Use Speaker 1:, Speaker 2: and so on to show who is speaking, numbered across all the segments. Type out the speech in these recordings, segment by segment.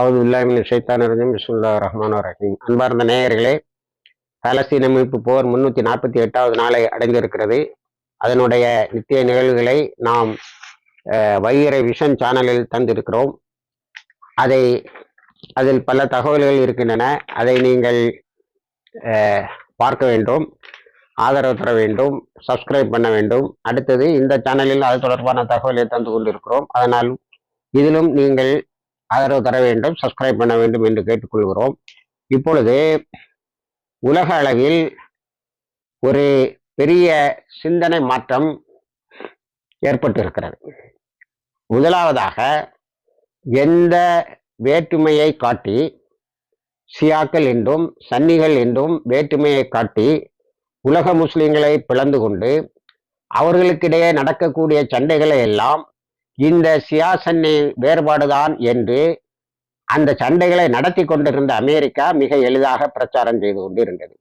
Speaker 1: அவது இல்லாமின் ஷைத்தான் ரஜீம். பிஸ்முல்லா ரஹ்மான் ரஹீம். அன்பார்ந்த நேயர்களே பாலஸ்தீன மீட்பு போர் முன்னூத்தி நாற்பத்தி எட்டாவது நாளை அடைந்திருக்கிறது. அதனுடைய நித்திய நிகழ்வுகளை நாம் வைகரை விஷன் சேனலில் தந்திருக்கிறோம். அதை அதில் பல தகவல்கள் இருக்கின்றன. அதை நீங்கள் பார்க்க வேண்டும் ஆதரவு தர வேண்டும் சப்ஸ்கிரைப் பண்ண வேண்டும். அடுத்தது இந்த சேனலில் அது தொடர்பான தகவலை தந்து கொண்டிருக்கிறோம். அதனால் இதிலும் நீங்கள் ஆதரவு தர வேண்டும் சப்ஸ்கிரைப் பண்ண வேண்டும் என்று கேட்டுக்கொள்கிறோம். இப்பொழுது உலக அளவில் ஒரு பெரிய சிந்தனை மாற்றம் ஏற்பட்டிருக்கிறது. முதலாவதாக எந்த வேற்றுமையை காட்டி சியாக்கள் என்றும் சன்னிகள் என்றும் வேற்றுமையை காட்டி உலக முஸ்லிம்களை பிளந்து கொண்டு அவர்களுக்கிடையே நடக்கக்கூடிய சண்டைகளை எல்லாம் இந்த ஷியா வேறுபாடுதான் என்று அந்த சண்டைகளை நடத்தி கொண்டிருந்த அமெரிக்கா மிக எளிதாக பிரச்சாரம் செய்து கொண்டிருந்தது.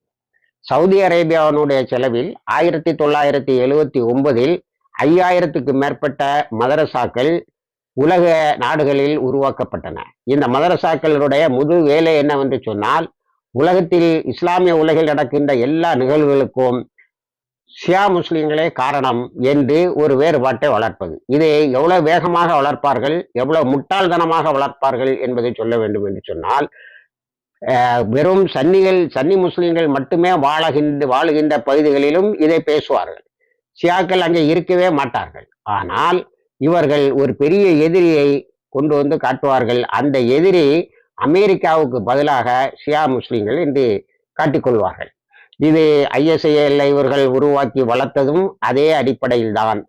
Speaker 1: சவுதி அரேபியாவினுடைய செலவில் ஆயிரத்தி தொள்ளாயிரத்தி எழுவத்தி ஒன்பதில் ஐயாயிரத்துக்கு மேற்பட்ட மதரசாக்கள் உலக நாடுகளில் உருவாக்கப்பட்டன. இந்த மதரசாக்களுடைய முழு வேலை என்னவென்று சொன்னால் உலகத்தில் இஸ்லாமிய உலகில் நடக்கின்ற எல்லா நிகழ்வுகளுக்கும் ஷியா முஸ்லீம்களே காரணம் என்று ஒரு வேறுபாட்டை வளர்ப்பது. இதை எவ்வளவு வேகமாக வளர்ப்பார்கள் எவ்வளவு முட்டாள்தனமாக வளர்ப்பார்கள் என்பதை சொல்ல வேண்டும் என்று சொன்னால் வெறும் சன்னிகள் சன்னி முஸ்லீம்கள் மட்டுமே வாழகின்ற வாழுகின்ற பகுதிகளிலும் இதை பேசுவார்கள். ஷியாக்கள் அங்கே இருக்கவே மாட்டார்கள். ஆனால் இவர்கள் ஒரு பெரிய எதிரியை கொண்டு வந்து காட்டுவார்கள். அந்த எதிரி அமெரிக்காவுக்கு பதிலாக ஷியா முஸ்லீம்கள் என்று காட்டிக்கொள்வார்கள். இது ஐஎஸ்ஐஎல் இவர்கள் உருவாக்கி வளர்த்ததும் அதே அடிப்படையில்தான்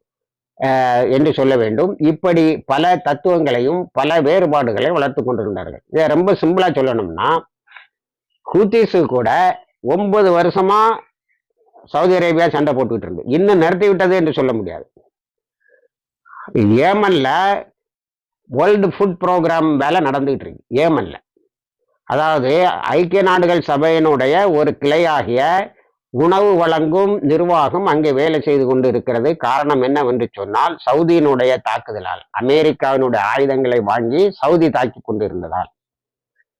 Speaker 1: என்று சொல்ல வேண்டும். இப்படி பல தத்துவங்களையும் பல வேறுபாடுகளை வளர்த்து கொண்டிருந்தார்கள். இதை ரொம்ப சிம்பிளா சொல்லணும்னா ஹூத்திஸு கூட ஒன்பது வருஷமா சவுதி அரேபியா சண்டை போட்டுக்கிட்டு இருந்து. இன்னும் நிறுத்தி விட்டது என்று சொல்ல முடியாது. ஏமன்ல வேர்ல்டு ஃபுட் ப்ரோக்ராம் வேலை நடந்துகிட்டு இருக்கு. ஏமன்ல. அதாவது ஐக்கிய நாடுகள் சபையினுடைய ஒரு கிளையாகிய உணவு வழங்கும் நிர்வாகம் அங்கே வேலை செய்து கொண்டு இருக்கிறது காரணம் என்னவென்று சொன்னால் சவுதியினுடைய தாக்குதலால் அமெரிக்காவினுடைய ஆயுதங்களை வாங்கி சவுதி தாக்கி கொண்டிருந்ததால்.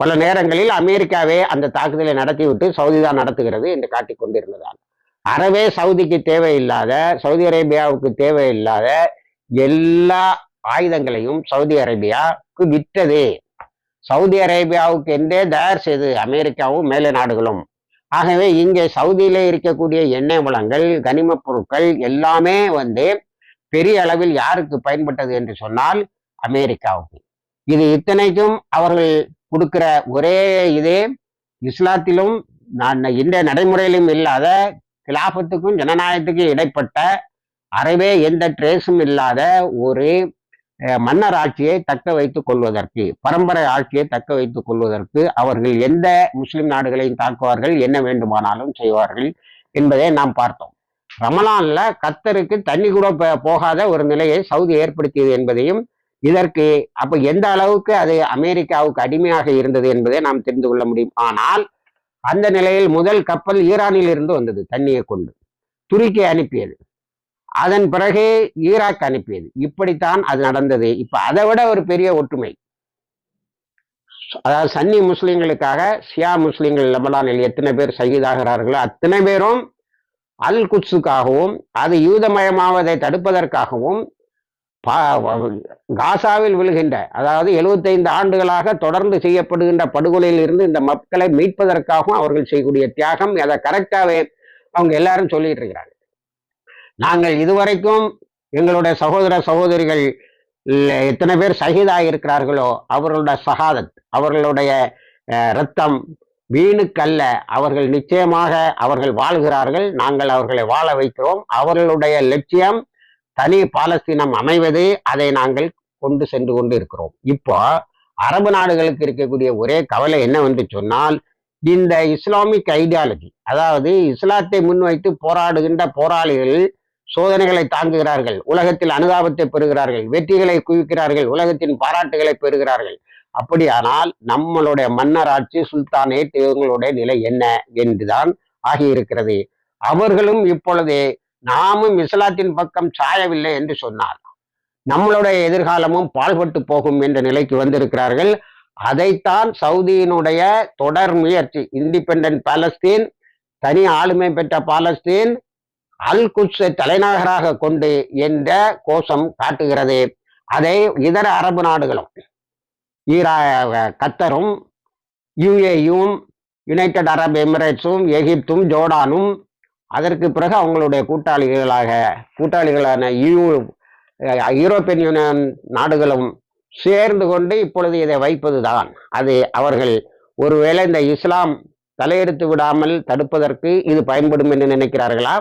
Speaker 1: பல நேரங்களில் அமெரிக்காவே அந்த தாக்குதலை நடத்திவிட்டு சவுதி தான் நடத்துகிறது என்று காட்டிக் கொண்டிருந்ததால். அறவே சவுதிக்கு தேவையில்லாத சவுதி அரேபியாவுக்கு தேவையில்லாத எல்லா ஆயுதங்களையும் சவுதி அரேபியாவுக்கு விற்றது. சவுதி அரேபியாவுக்கு என்றே தயார் செய்து அமெரிக்காவும் மேலை நாடுகளும். ஆகவே இங்கே சவுதியிலே இருக்கக்கூடிய எண்ணெய் வளங்கள் கனிமப் பொருட்கள் எல்லாமே வந்து பெரிய அளவில் யாருக்கு பயன்பட்டது என்று சொன்னால் அமெரிக்காவுக்கு. இது இத்தனைக்கும் அவர்கள் கொடுக்கிற ஒரே இதே இஸ்லாத்திலும் நான் இந்த நடைமுறையிலும் இல்லாத கிலாபத்துக்கும் ஜனநாயகத்துக்கும் இடைப்பட்ட அறவே எந்த ட்ரேஸும் இல்லாத ஒரு மன்னர் ஆட்சியை தக்க வைத்துக் கொள்வதற்கு பரம்பரை ஆட்சியை தக்க வைத்துக் கொள்வதற்கு அவர்கள் எந்த முஸ்லிம் நாடுகளையும் தாக்குவார்கள் என்ன வேண்டுமானாலும் செய்வார்கள் என்பதை நாம் பார்த்தோம். ரமலான்ல கத்தருக்கு தண்ணி கூட போகாத ஒரு நிலையை சவுதி ஏற்படுத்தியது என்பதையும் இதற்கு அப்ப எந்த அளவுக்கு அது அமெரிக்காவுக்கு அடிமையாக இருந்தது என்பதை நாம் தெரிந்து கொள்ள முடியும். ஆனால் அந்த நிலையில் முதல் கப்பல் ஈரானில் இருந்து வந்தது தண்ணியை கொண்டு. துருக்கி அனுப்பியது. அதன் பிறகு ஈராக் அனுப்பியது. இப்படித்தான் அது நடந்தது. இப்ப அதை விட ஒரு பெரிய ஒற்றுமை. அதாவது சன்னி முஸ்லிம்களுக்காக ஷியா முஸ்லிம்கள் லெபனானில் எத்தனை பேர் சகிதாகிறார்களோ அத்தனை பேரும் அல் குட்ஸுக்காகவும் அது யூதமயமாவதை தடுப்பதற்காகவும் பா- காசாவில் விழுகின்ற அதாவது 75 ஆண்டுகளாக தொடர்ந்து செய்யப்படுகின்ற படுகொலையில் இருந்து இந்த மக்களை மீட்பதற்காகவும் அவர்கள் செய்யக்கூடிய தியாகம் அதை கரெக்டாகவே அவங்க எல்லாரும் சொல்லிட்டு இருக்கிறாங்க. நாங்கள் இதுவரைக்கும் எங்களுடைய சகோதர சகோதரிகள் எத்தனை பேர் சகிதாக இருக்கிறார்களோ அவர்களுடைய சகாதத் அவர்களுடைய ரத்தம் வீணுக்கல்ல அவர்கள் நிச்சயமாக அவர்கள் வாழ்கிறார்கள். நாங்கள் அவர்களை வாழ வைக்கிறோம். அவர்களுடைய லட்சியம் தனி பாலஸ்தீனம் அமைவது அதை நாங்கள் கொண்டு சென்று கொண்டு இருக்கிறோம் இப்போ அரபு நாடுகளுக்கு இருக்கக்கூடிய ஒரே கவலை என்னவென்று சொன்னால் இந்த இஸ்லாமிக் ஐடியாலஜி அதாவது இஸ்லாத்தை முன்வைத்து போராடுகின்ற போராளிகள் சோதனைகளை தாங்குகிறார்கள் உலகத்தில் அனுதாபத்தை பெறுகிறார்கள் வெற்றிகளை குவிக்கிறார்கள் உலகத்தின் பாராட்டுகளை பெறுகிறார்கள். அப்படியானால் நம்மளுடைய மன்னராட்சி சுல்தானேட் இவங்களுடைய நிலை என்ன என்றுதான் ஆகியிருக்கிறது. அவர்களும் இப்பொழுது நாமும் இஸ்லாத்தின் பக்கம் சாயவில்லை என்று சொன்னார். நம்மளுடைய எதிர்காலமும் பாழ்பட்டு போகும் என்ற நிலைக்கு வந்திருக்கிறார்கள். அதைத்தான் சவுதியினுடைய தொடர் முயற்சி இண்டிபெண்டன்ட் பாலஸ்தீன் தனி ஆளுமை பெற்ற பாலஸ்தீன் அல் குட்ஸை தலைநகராக கொண்டு என்ற கோஷம் காட்டுகிறது. அதை இதர அரபு நாடுகளும் ஈரா கத்தரும் யுஏயும் யுனைடெட் அரப் எமிரேட்ஸும் எகிப்தும் ஜோர்டானும் அதற்கு பிறகு அவங்களுடைய கூட்டாளிகளாக கூட்டாளிகளான யூ யூரோப்பியன் யூனியன் நாடுகளும் சேர்ந்து கொண்டு இப்பொழுது இதை வைப்பதுதான். அது அவர்கள் ஒருவேளை இந்த இஸ்லாம் தலையெடுத்து விடாமல் தடுப்பதற்கு இது பயன்படும் என்று நினைக்கிறார்களா?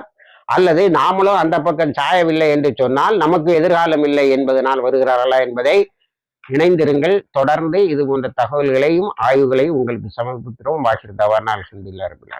Speaker 1: அல்லது நாமளும் அந்த பக்கம் சாயவில்லை என்று சொன்னால் நமக்கு எதிர்காலம் இல்லை என்பதனால் வருகிறார்களா என்பதை இணைந்திருங்கள். தொடர்ந்து இது போன்ற தகவல்களையும் ஆய்வுகளையும் உங்களுக்கு சமர்ப்பிக்கிறோம். வாசிர் தவறுனால் சந்தில்லார்கள்